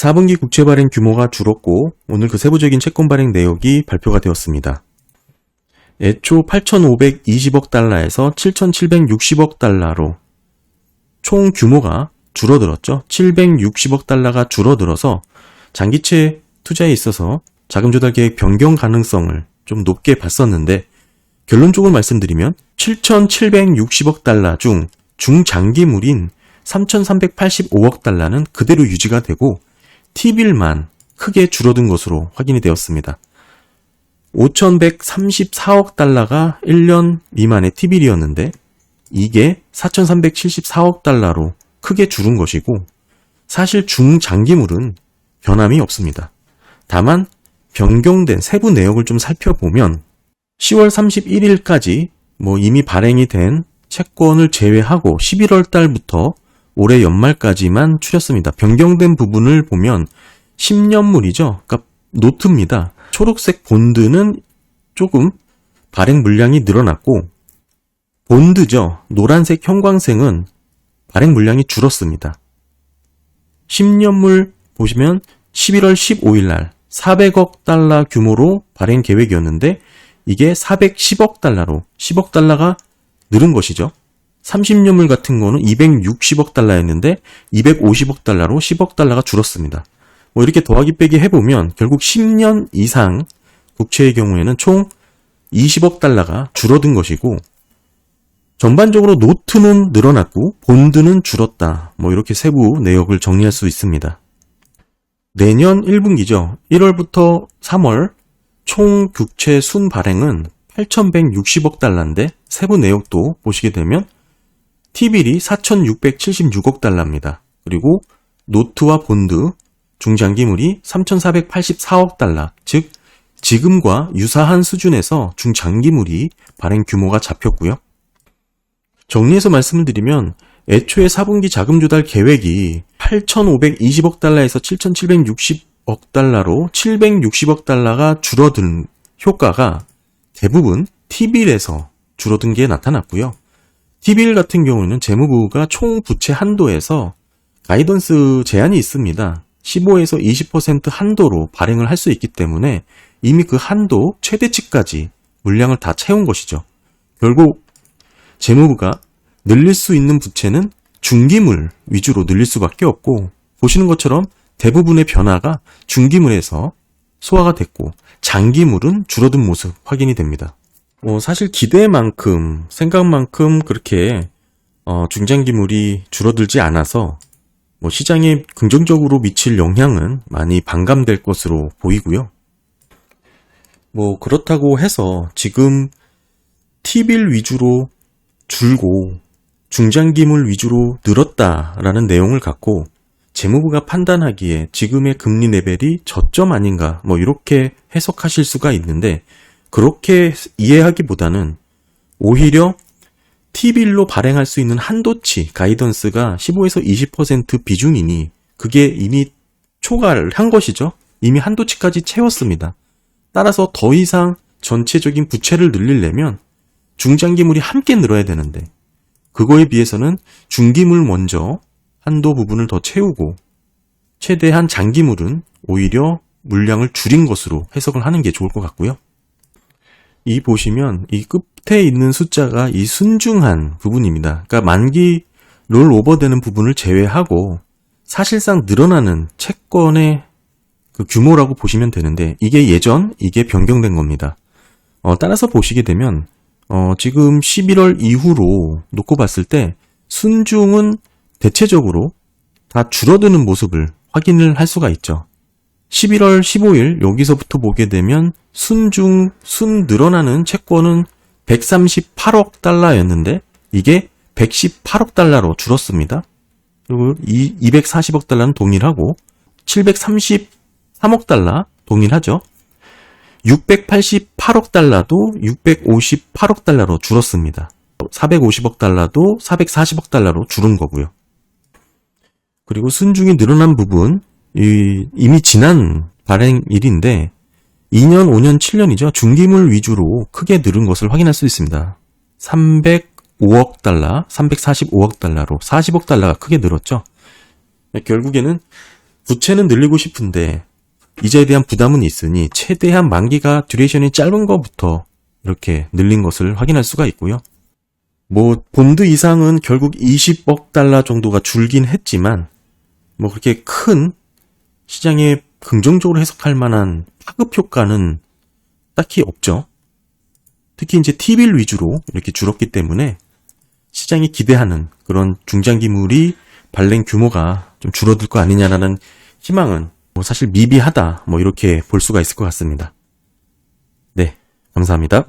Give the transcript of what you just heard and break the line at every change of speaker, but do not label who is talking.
4분기 국채 발행 규모가 줄었고 오늘 그 세부적인 채권 발행 내역이 발표가 되었습니다. 애초 8,520억 달러에서 7,760억 달러로 총 규모가 줄어들었죠. 760억 달러가 줄어들어서 장기채 투자에 있어서 자금 조달 계획 변경 가능성을 좀 높게 봤었는데 결론적으로 말씀드리면 7,760억 달러 중 중장기물인 3,385억 달러는 그대로 유지가 되고 T빌만 크게 줄어든 것으로 확인이 되었습니다. 5,134억 달러가 1년 미만의 T빌이었는데 이게 4,374억 달러로 크게 줄은 것이고 사실 중장기물은 변함이 없습니다. 다만 변경된 세부 내역을 좀 살펴보면 10월 31일까지 뭐 이미 발행이 된 채권을 제외하고 11월 달부터 올해 연말까지만 추렸습니다. 변경된 부분을 보면 10년물이죠. 그러니까 노트입니다. 초록색 본드는 조금 발행 물량이 늘어났고 본드죠. 노란색 형광색은 발행 물량이 줄었습니다. 10년물 보시면 11월 15일 날 400억 달러 규모로 발행 계획이었는데 이게 410억 달러로 10억 달러가 늘은 것이죠. 30년물 같은 거는 260억 달러였는데 250억 달러로 10억 달러가 줄었습니다. 뭐 이렇게 더하기 빼기 해보면 결국 10년 이상 국채의 경우에는 총 20억 달러가 줄어든 것이고 전반적으로 노트는 늘어났고 본드는 줄었다. 뭐 이렇게 세부 내역을 정리할 수 있습니다. 내년 1분기죠. 1월부터 3월 총 국채 순 발행은 8,160억 달러인데 세부 내역도 보시게 되면 T빌이 4,676억 달러입니다. 그리고 노트와 본드, 중장기물이 3,484억 달러, 즉 지금과 유사한 수준에서 중장기물이 발행 규모가 잡혔고요. 정리해서 말씀을 드리면 애초에 4분기 자금 조달 계획이 8,520억 달러에서 7,760억 달러로 760억 달러가 줄어든 효과가 대부분 T빌에서 줄어든 게 나타났고요. T빌 같은 경우는 재무부가 총 부채 한도에서 가이던스 제한이 있습니다. 15에서 20% 한도로 발행을 할 수 있기 때문에 이미 그 한도 최대치까지 물량을 다 채운 것이죠. 결국 재무부가 늘릴 수 있는 부채는 중기물 위주로 늘릴 수밖에 없고 보시는 것처럼 대부분의 변화가 중기물에서 소화가 됐고 장기물은 줄어든 모습 확인이 됩니다. 뭐 사실 기대만큼 생각만큼 그렇게 어, 중장기물이 줄어들지 않아서 뭐 시장에 긍정적으로 미칠 영향은 많이 반감될 것으로 보이고요. 뭐 그렇다고 해서 지금 T빌 위주로 줄고 중장기물 위주로 늘었다라는 내용을 갖고 재무부가 판단하기에 지금의 금리 레벨이 저점 아닌가 뭐 이렇게 해석하실 수가 있는데 그렇게 이해하기보다는 오히려 T빌로 발행할 수 있는 한도치 가이던스가 15에서 20% 비중이니 그게 이미 초과를 한 것이죠. 이미 한도치까지 채웠습니다. 따라서 더 이상 전체적인 부채를 늘리려면 중장기물이 함께 늘어야 되는데 그거에 비해서는 중기물 먼저 한도 부분을 더 채우고 최대한 장기물은 오히려 물량을 줄인 것으로 해석을 하는 게 좋을 것 같고요. 이 보시면 이 끝에 있는 숫자가 이 순중한 부분입니다. 그러니까 만기 롤 오버되는 부분을 제외하고 사실상 늘어나는 채권의 그 규모라고 보시면 되는데 이게 예전 이게 변경된 겁니다. 어, 따라서 보시게 되면 어, 지금 11월 이후로 놓고 봤을 때 순중은 대체적으로 다 줄어드는 모습을 확인을 할 수가 있죠. 11월 15일 여기서부터 보게 되면 순중, 순 늘어나는 채권은 138억 달러였는데 이게 118억 달러로 줄었습니다. 그리고 이 240억 달러는 동일하고 733억 달러 동일하죠. 688억 달러도 658억 달러로 줄었습니다. 450억 달러도 440억 달러로 줄은 거고요. 그리고 순중이 늘어난 부분 이미 지난 발행일인데 2년, 5년, 7년이죠. 중기물 위주로 크게 늘은 것을 확인할 수 있습니다. 305억 달러, 345억 달러로 40억 달러가 크게 늘었죠. 결국에는 부채는 늘리고 싶은데 이자에 대한 부담은 있으니 최대한 만기가 듀레이션이 짧은 것부터 이렇게 늘린 것을 확인할 수가 있고요. 뭐 본드 이상은 결국 20억 달러 정도가 줄긴 했지만 뭐 그렇게 큰 시장에 긍정적으로 해석할 만한 파급 효과는 딱히 없죠. 특히 이제 T빌 위주로 이렇게 줄었기 때문에 시장이 기대하는 그런 중장기물이 발행 규모가 좀 줄어들 거 아니냐라는 희망은 뭐 사실 미비하다 뭐 이렇게 볼 수가 있을 것 같습니다. 네, 감사합니다.